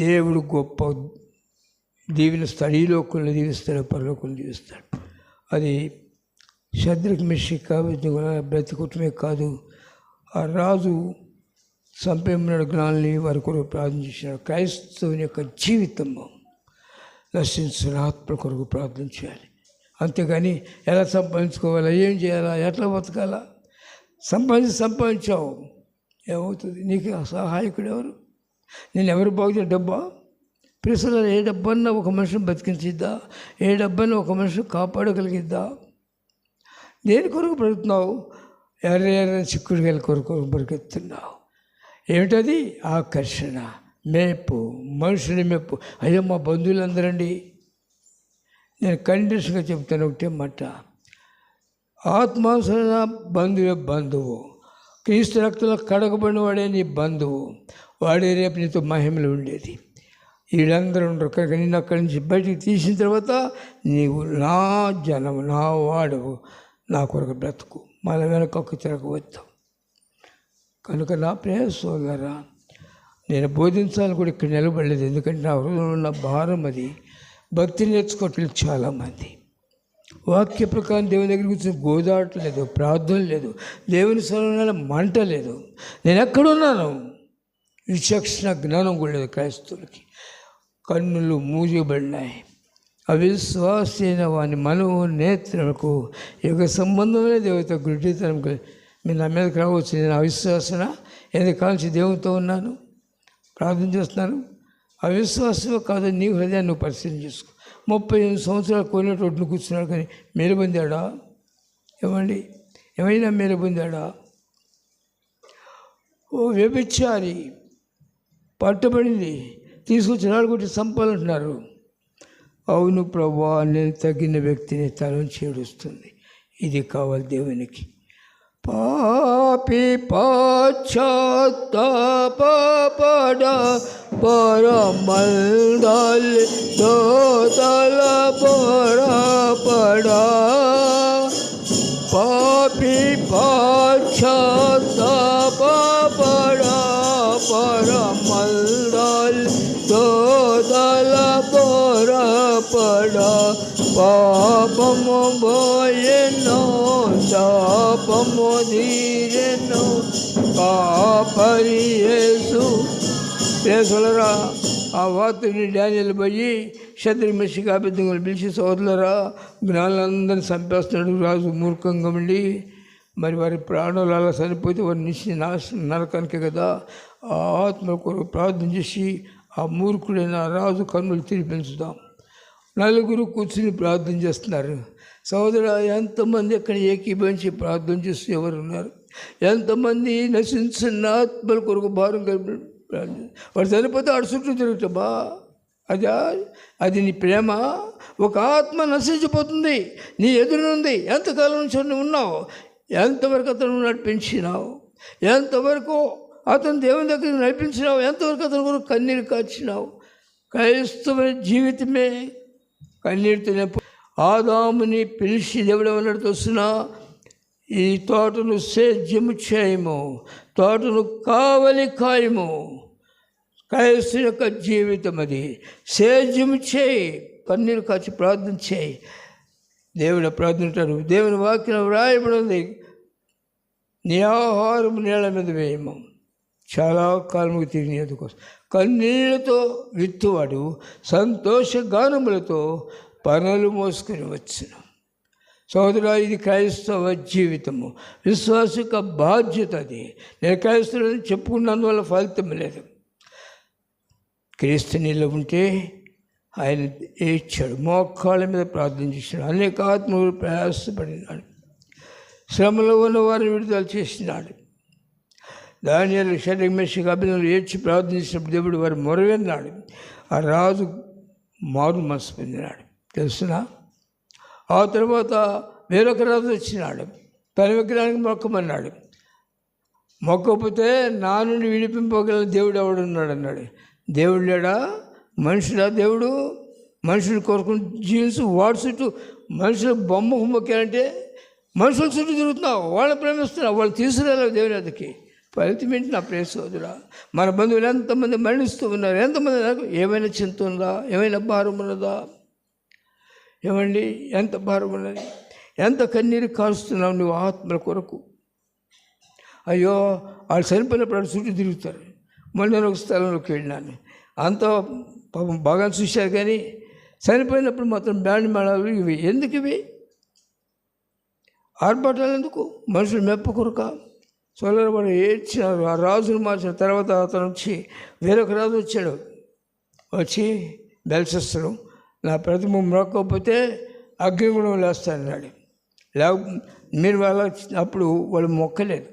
దేవుడు గొప్ప దీవిస్తాడు ఈ లోకంలో దీవిస్తాడు పరలోకంలో దీవిస్తాడు. అది శత్రుకి మిషిక బ్రతికుటమే కాదు ఆ రాజు సంపేమన్నాడు జ్ఞానాన్ని వారి కొరకు ప్రార్థన చేసినాడు క్రైస్తవుని యొక్క జీవితము నశించిన ఆత్మ కొరకు ప్రార్థన చేయాలి. అంతేగాని ఎలా సంపాదించుకోవాలా ఏం చేయాలా ఎట్లా బతకాలా? సంపాదించి సంపాదించావు. ఏమవుతుంది? నీకు సహాయకుడు ఎవరు? నేను ఎవరు బాగుతే డబ్బా? ప్రిసలు ఏ డబ్బన్నా ఒక మనిషిని బతికించిద్దా? ఏ డబ్బన్నా ఒక మనిషిని కాపాడగలిగిద్దా? దేని కొరకు బ్రతుకుతున్నావు? ఎర్ర ఎర్ర చిక్కుడు గల కొరకు బ్రతుకుతున్నావు. ఏమిటది? ఆకర్షణ మేపు మనుషుని మేపు అయ్యో మా బంధువులందరండి. నేను కండిషన్గా చెప్తాను ఒకటే మాట. ఆత్మానుసరణ బంధువే బంధువు. క్రీస్తు రక్తంలో కడగబడిన వాడే నీ బంధువు. వాడే రేపు నీతో మహిమలు ఉండేది. వీళ్ళందరూ ఉండరు. కనుక నిన్ను అక్కడి నుంచి బయటికి తీసిన తర్వాత నీవు నా జనము నా వాడవు. నా కొరకు బ్రతుకు. మళ్ళీ వెనకకు తిరగవద్దు కనుక నా ప్రేమ సోదరా నేను బోధించాలని కూడా ఇక్కడ నిలబడలేదు. ఎందుకంటే నా హృదయంలో ఉన్న భారం అది. భక్తి నేర్చుకోవట్లేదు చాలామంది వాక్య ప్రకారం దేవుని దగ్గర కూర్చొని గోదాట లేదు ప్రార్థన లేదు దేవుని స్వరంలో మంట లేదు. నేను ఎక్కడున్నాను విచక్షణ జ్ఞానం కూడా లేదు క్రైస్తవులకి. కన్నులు మూయబడినాయి. అవిశ్వాసైన వాని మనవు నేత్రములకు యొక్క సంబంధమే దేవత గుడ్డితనం కలి- మీరు నా మీదకి రావచ్చు నేను అవిశ్వాసన? ఎందుకు కాల్చి దేవునితో ఉన్నాను? ప్రార్థన చేస్తున్నాను. అవిశ్వాసం కాదు నీ హృదయాన్ని నువ్వు పరిశీలన చేసుకో. ముప్పై ఎనిమిది సంవత్సరాలు కోరినటువంటి కూర్చున్నాడు కానీ మేలు పొందాడా ఏమండి? ఏమైనా మేలు పొందాడా ఓ వ్యభిచారి పట్టబడింది. తీసుకొచ్చి నాలుగొట్టి సంపాలంటున్నారు అవును ప్రభా నేను తగిన వ్యక్తిని తను చేడుస్తుంది. ఇది కావాలి దేవునికి. పాపి పశ్చాత్తాపడ పరమల్దల్ దోతల పడ పాపి పశ్చాత్తాపడ పరపడా పాపము బోయెనో శాపము తీరెను కాపరియేసు ప్రేసులరా ఆ వార్తని డానియల్ పోయి శత్రు మెషికాబిద్దంగా పిలిచి సోదరులరా జ్ఞానులందరినీ చంపేస్తున్నాడు రాజు మూర్ఖంగా ఉండి. మరి వారి ప్రాణాలు అలా సరిపోతే వారి నిశ్చి నాశ నరకానికి కదా. ఆ ఆత్మ కొరకు ప్రార్థన చేసి ఆ మూర్ఖుడైన రాజు కన్నులు తిరిపించుదాం. నలుగురు కూర్చుని ప్రార్థన చేస్తున్నారు. సోదరు ఎంతమంది అక్కడ ఏకీభవించి ప్రార్థన చేస్తూ ఎవరు ఉన్నారు ఎంతమంది నశించిన ఆత్మల కొరకు భారం కలిపి ప్రార్థన వాడు చనిపోతే ఆడు చుట్టూ తిరుగుతాబా అదా అది నీ ప్రేమ. ఒక ఆత్మ నశించిపోతుంది. నీ ఎదురునుంది ఎంతకాలం నుంచి ఉన్నావు? ఎంతవరకు అతను నడిపించినావు? ఎంతవరకు అతను దేవుని దగ్గర నడిపించినావు? ఎంతవరకు అతని కొరకు కన్నీరు కాచినావు? క్రైస్తవ జీవితమే కన్నీటితోనే ఆదాముని పిలిచి దేవుడు ఏమన్నాడు వస్తున్నా ఈ తోటను సేద్యము చేయము తోటను కావలి కాయము. క్రైస్తు యొక్క జీవితం అది. సేద్యము చేయి కన్నీరు కాచి ప్రార్థన చేయి. దేవుడు ప్రార్థింటాడు దేవుని వాక్యం వ్రాయబడి ఉంది నీ ఆహారం నీళ్ళ మీద వేయము. చాలా కాలముకు తిరిగి ఎదుకోసం కన్నీళ్ళతో విత్తువాడు సంతోష గానములతో పనులు మోసుకొని వచ్చును. సోదరా ఇది క్రైస్తవ జీవితము. విశ్వాసిక బాధ్యత అది. నేను క్రైస్తవుని చెప్పుకున్నందువల్ల ఫలితం లేదు. క్రీస్తు నీళ్ళు ఉంటే ఆయన ఏడ్చాడు మోకాళ్ళ మీద ప్రార్థన చేసినాడు అనేక ఆత్మలు ప్రయాసపడినాడు. శ్రమలో ఉన్న వారిని విడుదల చేసినాడు. దాని శరీరం మెషికి అభినందనలు ఏడ్చి ప్రార్థించినప్పుడు దేవుడు వారు మొరవెన్నాడు ఆ రాజు మారు మనసు పొందినాడు. తెలుసునా? ఆ తర్వాత వేరొక రాజు వచ్చినాడు. పని విగ్రహానికి మొక్కమన్నాడు. మొక్కపోతే నా నుండి విడిపింపగల దేవుడు ఎవడున్నాడు అన్నాడు. దేవుడు లేడా? మనుషుడా దేవుడు? మనుషుని కోరుకుని జీన్స్ వాడి చుట్టూ మనుషులు బొమ్మ మొక్కారంటే మనుషుల చుట్టూ తిరుగుతున్నావు వాళ్ళు ప్రేమిస్తున్నావు వాళ్ళు తీసుకురాలేవు దేవుని అదికి ఫలితం ఏంటి నా ప్రియ సోదరా మన బంధువులు ఎంతమంది మరణిస్తూ ఉన్నారు ఎంతమంది నాకు ఏమైనా చింత ఉందా ఏమైనా భారం ఉన్నదా? ఏమండి ఎంత భారం ఉన్నది? ఎంత కన్నీరు కారుస్తున్నావు నువ్వు ఆత్మల కొరకు? అయ్యో వాళ్ళు చనిపోయినప్పుడు చుట్టూ తిరుగుతారు. మళ్ళీ నేను ఒక స్థలంలోకి వెళ్ళినాను. అంత పాపం బాగా చూశారు కానీ చనిపోయినప్పుడు మాత్రం బ్యాండ్ మేళాలు ఇవి. ఎందుకు ఇవి? ఆర్భాటాలు ఎందుకు? మనుషులు మెప్ప కొరక? సోలరవాడు ఏడ్చినారు ఆ రాజును మార్చిన తర్వాత అతను వచ్చి వేరొక రాజు వచ్చాడు. వచ్చి బెల్సిస్తాడు నా ప్రతిమ మొక్కకపోతే అగ్నిగుణం లేస్తానన్నాడు. లేక మీరు వాళ్ళ అప్పుడు వాళ్ళు మొక్కలేదు.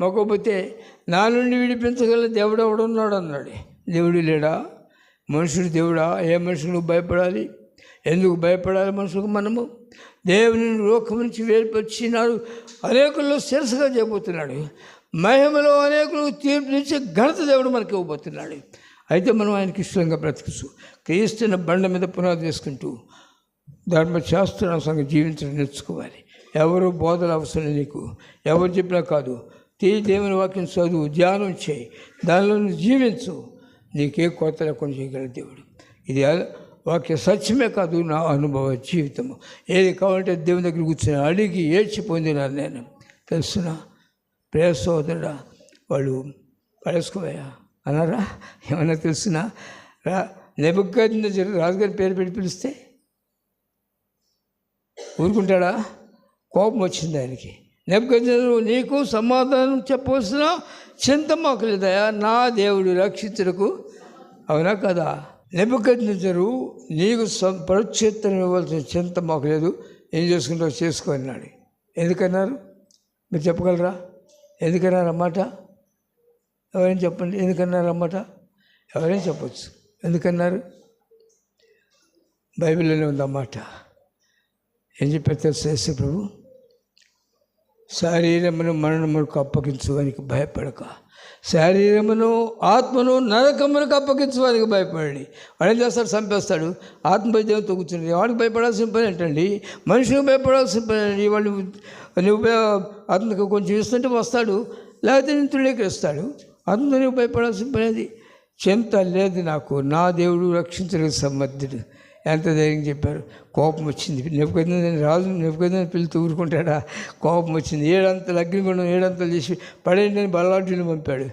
మొక్కకపోతే నా నుండి విడిపించగల దేవుడు ఎవడున్నాడు అన్నాడు దేవుడు లేడా? మనుషుడు దేవుడా? ఏ మనుషులకు భయపడాలి? ఎందుకు భయపడాలి మనసుకు మనము? దేవుని లోకం నుంచి వేరుపరిచినాడు అనేకుల్లో శిరసగా చేయబోతున్నాడు. మహిమలో అనేకులు తీర్పు నుంచి ఘనత దేవుడు మనకి ఇవ్వబోతున్నాడు. అయితే మనం ఆయనకి ఇష్టంగా బ్రతుకుతూ క్రీస్తున్న బండ మీద పునాది చేసుకుంటూ ధర్మశాస్త్రం సంగతి జీవించడం నేర్చుకోవాలి. ఎవరు బోధన అవసరం నీకు. ఎవరు చెప్పినా కాదు. తీ దేవుని వాక్యం చదువు ధ్యానం చేయి. దానిలో నువ్వు జీవించు. నీకే కొత్త లేకుండా చేయగల దేవుడు. ఇది వాక్య సత్యమే కాదు నా అనుభవ జీవితము. ఏది కావాలంటే దేవుని దగ్గర కూర్చొని అడిగి ఏడ్చి పొందినాను నేను. తెలుసునా? ప్రేమ సోదరుడా వాళ్ళు పడేసుకోవయా అన్నారా? ఏమన్నా తెలుసునా? రా నెబుగ్గ రాజుగారి పేరు పెట్టి పిలిస్తే ఊరుకుంటాడా? కోపం వచ్చింది ఆయనకి. నెబ్బు నీకు సమాధానం చెప్పవలసిన చింత మాకు లేదయా నా దేవుడు రక్షితులకు అవునా కదా? నెబ్బకజ్జరు నీకు పరుక్షేత్రం ఇవ్వాల్సిన చింత మాకు లేదు. ఏం చేసుకుంటావు? చేసుకో అన్నాడు. ఎందుకన్నారు? మీరు చెప్పగలరా? ఎందుకన్నారన్నమాట? ఎవరైనా చెప్పండి. ఎందుకన్నారన్నమాట? ఎవరైనా చెప్పచ్చు. ఎందుకన్నారు? బైబిల్లోనే ఉందన్నమాట. ఏం చెప్పారు తెలుసు ప్రభు శరీరమును మరణములకు అని భయపడక. శరీరమును ఆత్మను నరకములకు అప్పగించడానికి భయపడండి. వాడు ఏం చేస్తాడు చంపేస్తాడు ఆత్మభైద్యంతో కూర్చుంది వాడికి భయపడాల్సిన పని ఏంటండి? మనిషికి భయపడాల్సిన పని అండి వాళ్ళు నువ్వు అతనికి కొంచెం ఇస్తుంటే వస్తాడు లేకపోతే నేను ఇస్తాడు అతను నువ్వు భయపడాల్సిన పని అది. చింత లేదు నాకు. నా దేవుడు రక్షించడానికి సమర్థుడు ఎంత ధైర్యం చెప్పారు? కోపం వచ్చింది. నెప్పుకొద్దని రాజు నెప్పుకొద్దని పిల్లలు ఊరుకుంటాడా కోపం వచ్చింది. ఏడంతలు అగ్నిగుండం ఏడంతలు చేసి పడేయండి అని పంపాడు.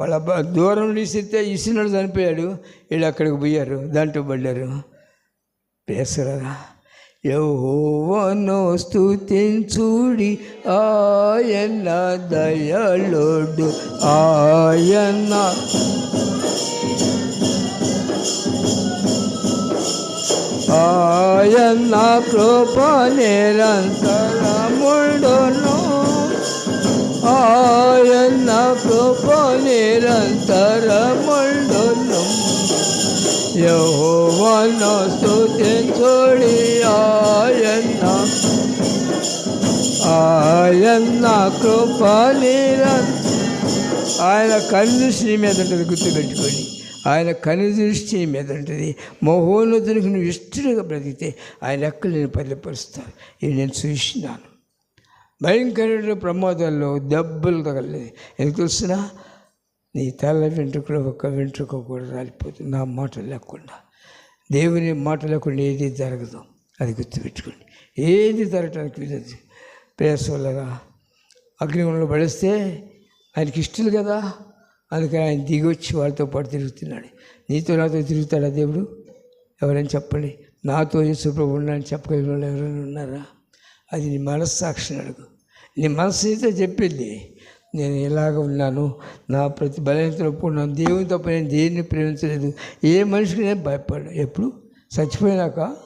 వాళ్ళ దూరం నుండి ఇస్తే ఇసినాడు చనిపోయాడు. వీళ్ళు అక్కడికి పోయారు. దాంట్లో పడ్డారు. పేసరారా యహోవను స్థుతించుడి ఆయన దయలోడు ఆయన ఆయన కృప నిరంతరముడును. ఆయన కృప నిరంతరముడును. యహోవను స్తుతించుడి ఆయన. ఆయన కృప నిరంతర ఆయన కన్నుశ్రీ మీద ఉంటుంది గుర్తుపెట్టుకొని ఆయన కనుదృష్టి మీద ఉంటుంది. మహోన్నతునికి నువ్వు ఇష్టంగా బ్రతికితే ఆయన ఎక్కడ నేను పరిపరుస్తాను ఇది నేను చూసినాను భయంకరమైన ప్రమాదాల్లో దెబ్బలు తగలేదు ఎందుకు తెలిసినా? నీ తల వెంట్రుకలు ఒక్క వెంట్రుక కూడా రాలిపోతుంది నా మాట లేకుండా. దేవుని మాట లేకుండా ఏది జరగదు. అది గుర్తుపెట్టుకోండి. ఏది జరగటానికి వీలదు ప్రేస వల్లగా అగ్నిగుణంలో పడిస్తే ఆయనకి ఇష్టలు కదా? అందుకని ఆయన దిగొచ్చి వాళ్ళతో పాటు తిరుగుతున్నాడు. నీతో నాతో తిరుగుతాడా దేవుడు? ఎవరైనా చెప్పండి. నాతో యేసుప్రభు ఉన్నాడని చెప్పగలిగిన వాళ్ళు ఎవరైనా ఉన్నారా? అది నీ మనస్సాక్షిని అడుగు. నీ మనస్సు అయితే చెప్పింది. నేను ఎలాగ ఉన్నాను? నా ప్రతి బలహీనతలో ఉన్నాను దేవుని తప్ప నేను దేన్ని ప్రేమించలేదు. ఏ మనిషికి నేను భయపడ్డా ఎప్పుడు? చచ్చిపోయినాక?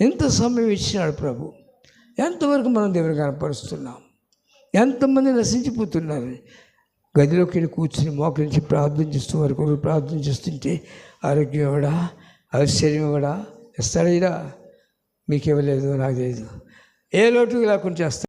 ఎంత సమయం ఇచ్చినాడు ప్రభు? ఎంతవరకు మనం దేవుని కనపరుస్తున్నాం? ఎంతమంది నశించిపోతున్నారు? గదిలోకి వెళ్ళి కూర్చుని మోకరించి ప్రార్థన చేస్తూ వరకు ప్రార్థన చేస్తుంటే ఆరోగ్యం ఇవ్వడా? ఆశ్చర్యం ఇవ్వడా? ఇస్తాడా మీకు ఇవ్వలేదు నాకు తెలియదు ఏ లోటు లేకుండా చేస్తాడు